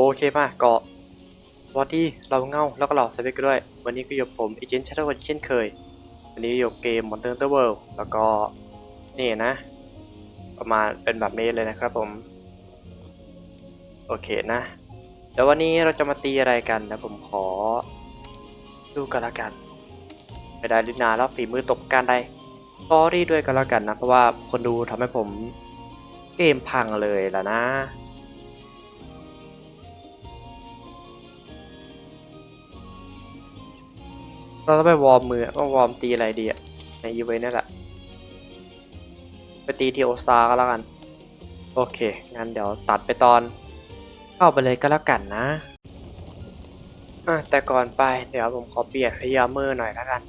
โอเคมาเกาะวัสดีเราเงาแล้วก็เหล่าสเปกด้วย วันนี้ก็อยู่กับผมเอเจนต์ชัตเตอร์วันเช่นเคย วันนี้อยู่กับเกม Monster Hunter World แล้วก็นี่นะ ประมาณเป็นแบบนี้เลยนะครับผม โอเคนะเดี๋ยววันนี้เราจะมาตีอะไรกันนะผมขอดูกันละกันไม่ได้ลินาแล้วฝีมือตบการได้สอรี่ด้วยกันละกันนะ เพราะว่าคนดูทำให้ผมเกมพังเลยล่ะนะ เราต้องไปวอร์มมือว่าวอร์มตีอะไรดีอะในอีเวนต์นี่แหละ ไปตีที่โอซาก็แล้วกัน โอเค งั้นเดี๋ยวตัดไปตอน เข้าไปเลยก็แล้วกันนะอะแต่ก่อนไปเดี๋ยวผมขอเปลี่ยนพยามือหน่อยแล้วกัน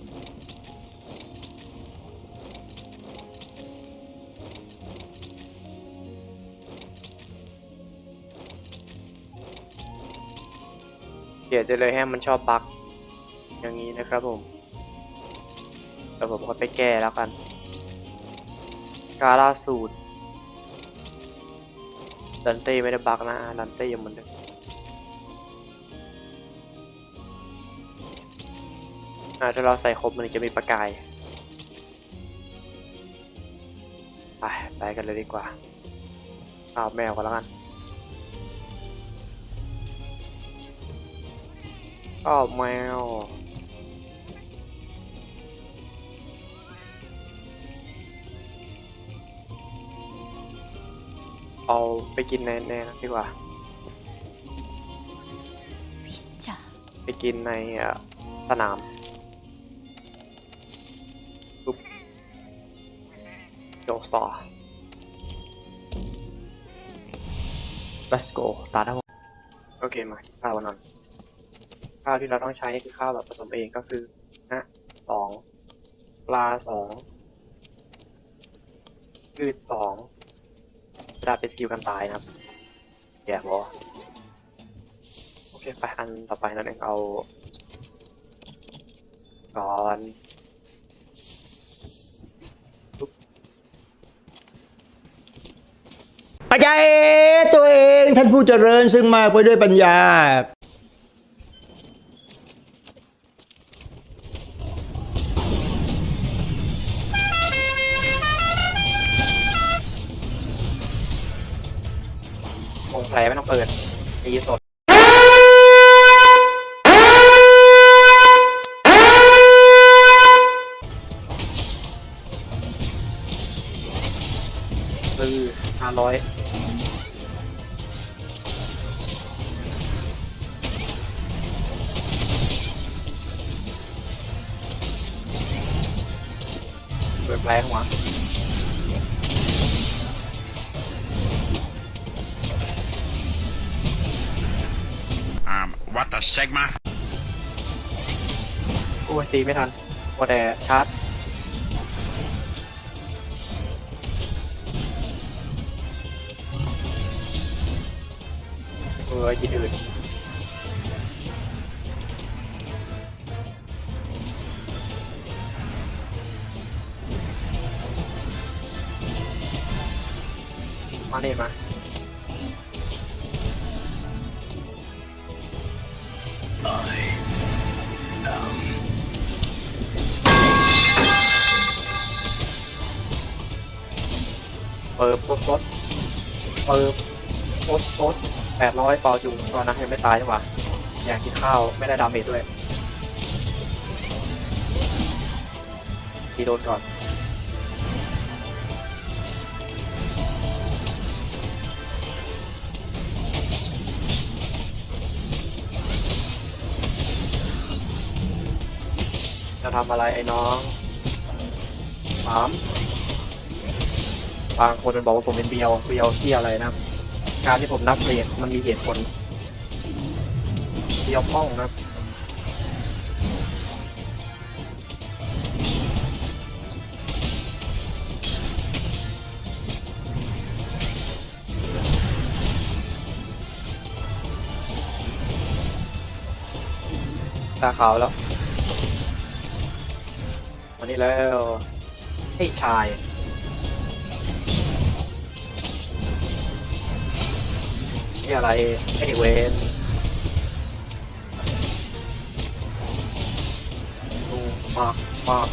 เปลี่ยนจะเลยให้มันชอบบัก อย่างนี้นะครับผมแต่ผมก็ไปแก้แล้วกันกาลาสูตรดันเต้ไม่ได้บักนะดันเต้ยังเหมือนเดิมอ่าถ้าเราใส่ครบมันจะมีประกาย ไปไปกันเลยดีกว่าเอาแมวกันแล้วกันอ้าวแมว เอาไปกินในในนั้นดีกว่าじゃไปกินในเอ่อสนามปุ๊บโยสต่อ let's go ตาทั้งหมดโอเคมากินข้าวกันหน่อยข้าวที่เราต้องใช้นี่คือข้าวแบบผสมเองก็คือนะสองปลาสองพืชสอง ดาเป็นสกิลกันตายนะครับแย่บอโอเคไปอันต่อไปนั่นเองเอา ก่อนอาจารย์เอตัวเองท่านผู้เจริญซึ่งมากไปด้วยปัญญา งแผลไม่ต้องเปิดตีสดคือห้าร้อย what the Sigma? โอ้ยตีไม่ทันว่าแต่ชาร์จเออยินอื่นมาเลยมา เปิบสดสดเปิบสดสดแปดร้อยปาอยู่ตอนนั้นยังไม่ตายใช่ปะอยากกินข้าวไม่ได้ดาเมจด้วยทีโดนก่อนจะทำอะไรไอ้น้องสาม บางคนมันบอกว่าผมเป็นเบียวเบียวที่อะไรนะการที่ผมนับเรทมันมีเหตุผลเดียวพ้องนะตาขาวแล้ว วันนี้แล้ว ให้ชาย ที่อะไรไอเด็กเวนดูมากมาก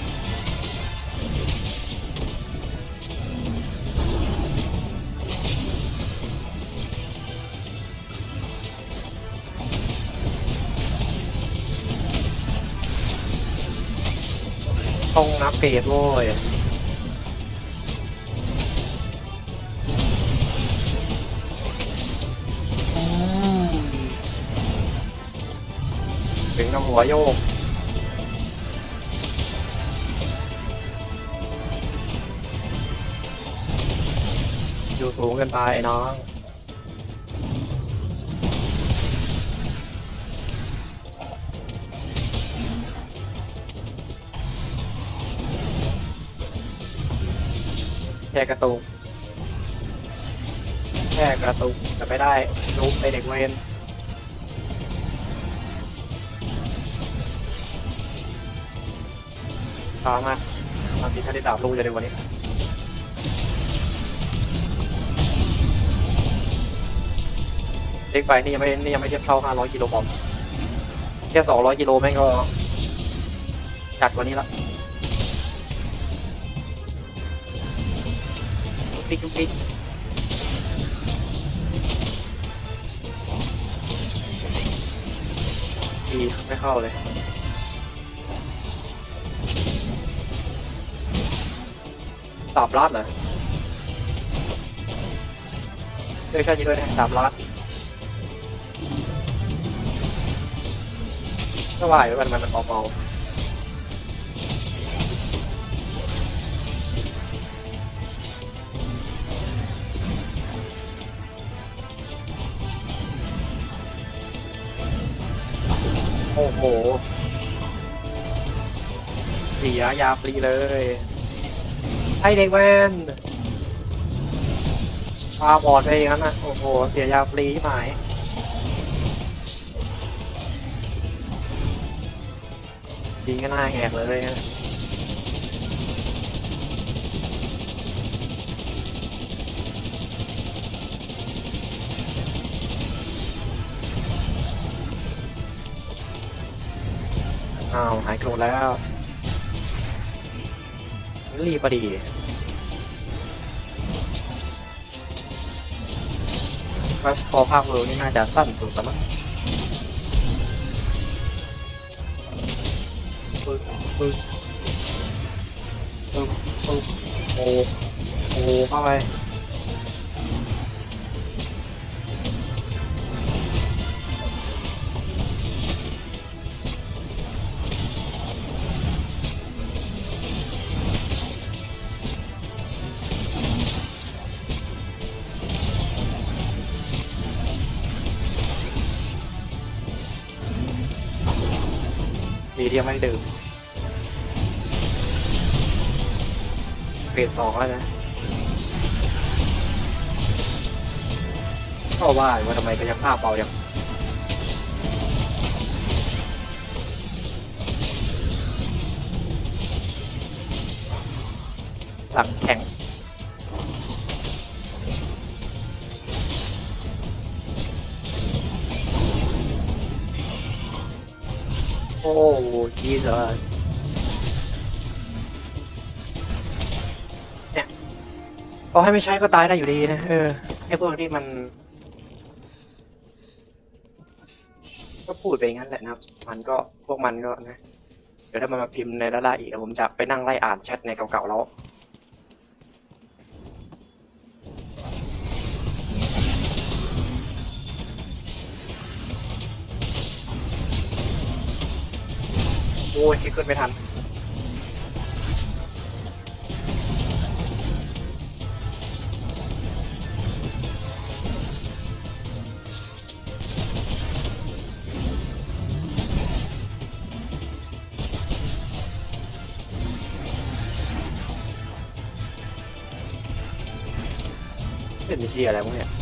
ต้องนับเกรดโว้ย ถึงกับหัวโยกอยู่สูงเกินไปไอ้น้องแค่กระตุกแค่กระตุกจะไม่ได้ลุกไปเด็กเวน ช้ามากบางทีถ้าได้ดาบลูกจะได้วันนี้เล็กไปนี่ยังไม่นี่ยังไม่เทียบเท่า 500 กิโลบอมแค่ 200 กิโลแม่งก็จัดกว่านี้ละปิ๊กทุกปิ๊กดีไม่เข้าเลย สามล้านเหรอเจอแค่นี้ด้วยนะสามล้านก็ว่าอยู่มันมันมันเบาๆโอ้โหเสียยาฟรีเลย ไอเด็กแว่นปาบอดไปอย่างนั้นนะโอ้โห เสียยาฟรีหมายยิงก็น้าแหกเลยนะอ้าว หายโกรธแล้วรีบพอดี ฟัสพอภาคเร็วนี่น่าจะสั้นสุดแล้วมั้งปึ๊บปึ๊บปึ๊บปึ๊บโอ้โหเข้าไป ยังไม่ดื่มเกรดสองแล้วนะก็ว่าว่าทำไมกายภาพเบาอย่างหลังแข็ง Oh, Jesus. เนี่ยพอให้ไม่ใช้ก็ตายได้อยู่ดีนะ เออ ไอ้พวกนี้มัน ก็พูดไปงั้นแหละนะครับ มันก็พวกมันก็นะ เดี๋ยวถ้ามันมาพิมพ์ในละลายอีกเดี๋ยวผมจะไปนั่งไล่อ่านแชทในเก่าๆแล้ว อ้ยขึ้นไม่ทัน เป็นเชียอะไรพวกเนี่ย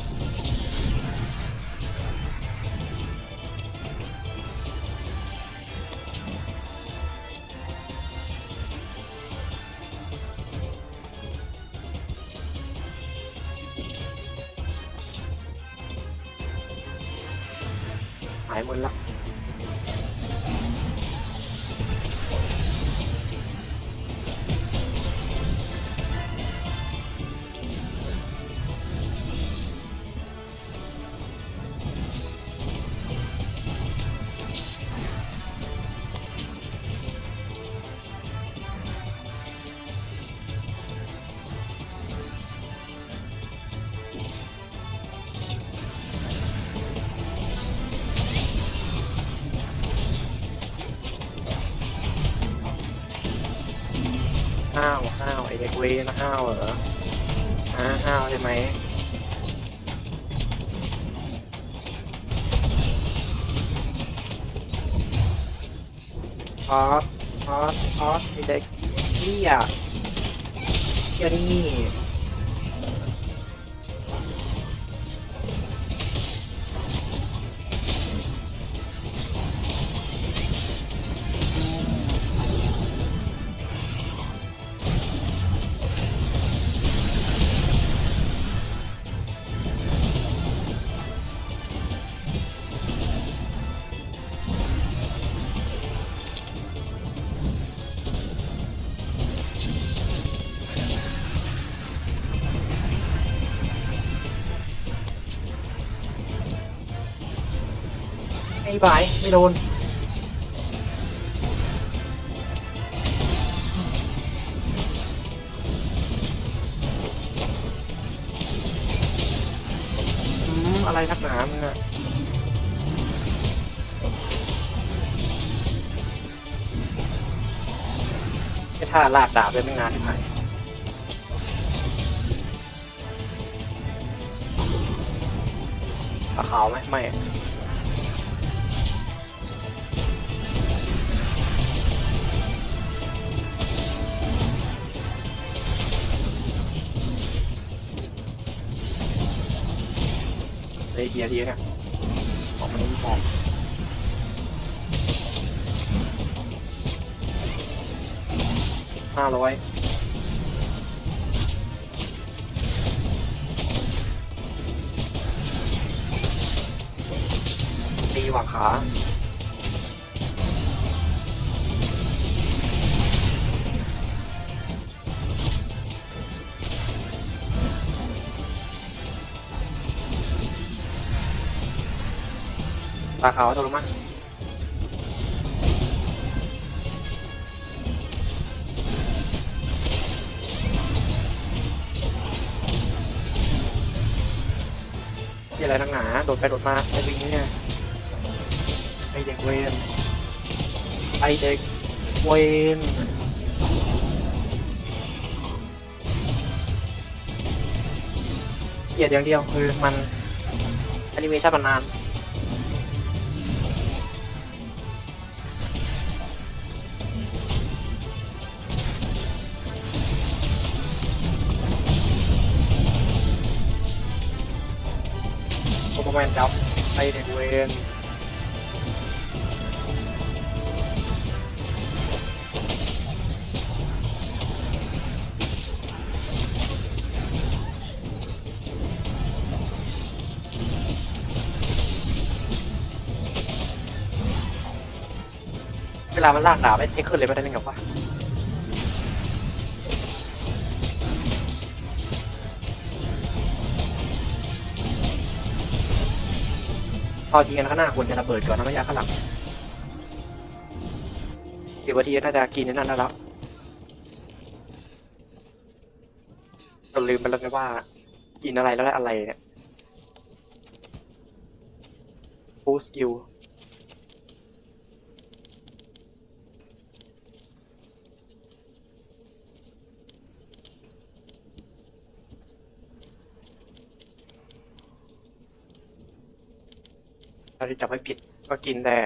ห้าวห้าวไอเด็กเวนห้าวเหรอฮะห้าวใช่ไหมพอสพอสพอสไอเด็กเนี่ยเหี้ยนี่ บายไม่โดนอืมอะไรนักหนามึงอะไอ้ท่าลากดาบเลยไม่งานที่ไหนปลาขาวไหมไม่ เฮ้ยเฮียดีเนี่ยออกมาดูฟองห้าร้อยตีหว่างขา ตาขาวโทรมาที่อะไรทั้งหนาโดดไปโดดมาไอ้ลิงเนี่ยไอเด็กเวนไอเด็กเวนเกลียดอย่างเดียวคือมันแอนิเมชันมันนาน แมนจับไอเด็กเวนเวลามันลากดาบไอ้เทคขึ้นเลยไม่ได้เล่นกับว่า พอยิงกันข้างหน้าควรจะระเบิดก่อนนะไม่อยากข้างหลังเดี๋ยววันทีน่าจะกินนั่นแล้วเราลืมไปแล้วไงว่า กินอะไรแล้วได้อะไรเนี่ยฟูสกิาที่จับไม่ผิด ก็กินแต่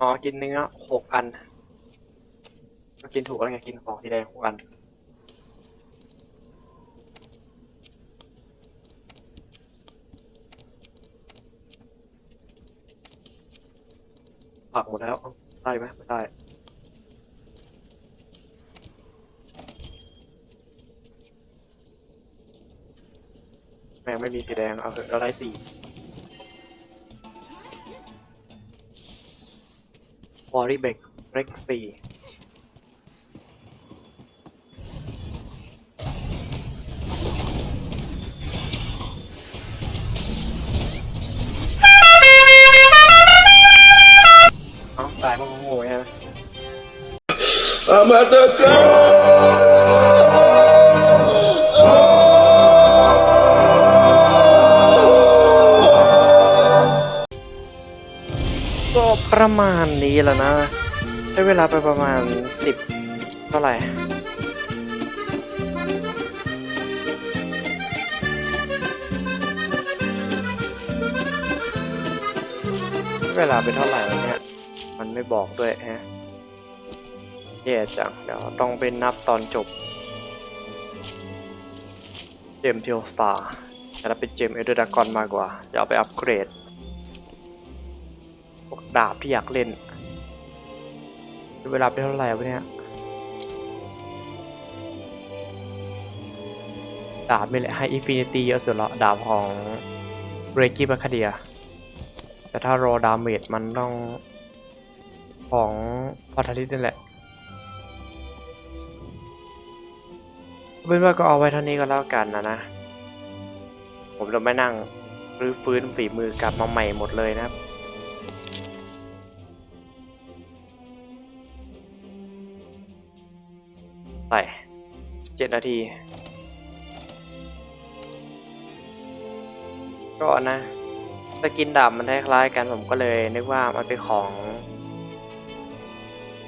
อ๋อกินเนื้อหกอัน ก็กินถูกแล้วไงกินของสีแดงหกอันผักหมดแล้วได้ไหมไม่ได้แม่งไม่มีสีแดงเอาเถอะเราได้สี อรี่เบกเร็กซี่เอ้าตายเพราะโง่ใช่ไหมก็ ประมาณนี้แล้วนะใช้เวลาไปประมาณสิบเท่าไหร่เวลาไปเท่าไหร่แล้วเนี่ย มันไม่บอกด้วยฮะแย่จัง เดี๋ยวต้องไปนับตอนจบ เจมเทียลสตาร์แต่ถ้าเป็นเจมเอเดอร์ดากอนมากกว่า จะเอาไปอัปเกรด ดาบที่อยากเล่น เวลาไปเท่าไหร่วะเนี่ย ดาบไม่แหละให้อินฟินิตี้เยอะสุดละดาบของเรกิบาคเดีย แต่ถ้ารอดาเมจมันต้องของพอทาริสนี่แหละเอาเป็นว่าก็เอาไว้เท่านี้ก็แล้วกันนะนะ ผมจะไม่นั่งรื้อฟื้นฝีมือกลับมาใหม่หมดเลยนะครับ ไปเจ็ดนาที ก็นะสกินดาบมันคล้ายๆกันผมก็เลยนึกว่ามันเป็นของ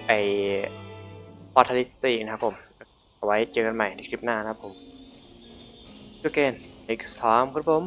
ไอพอร์ทัลิสตีนะครับผม เอาไว้เจอกันใหม่ในคลิปหน้านะครับผม again next time ครับผม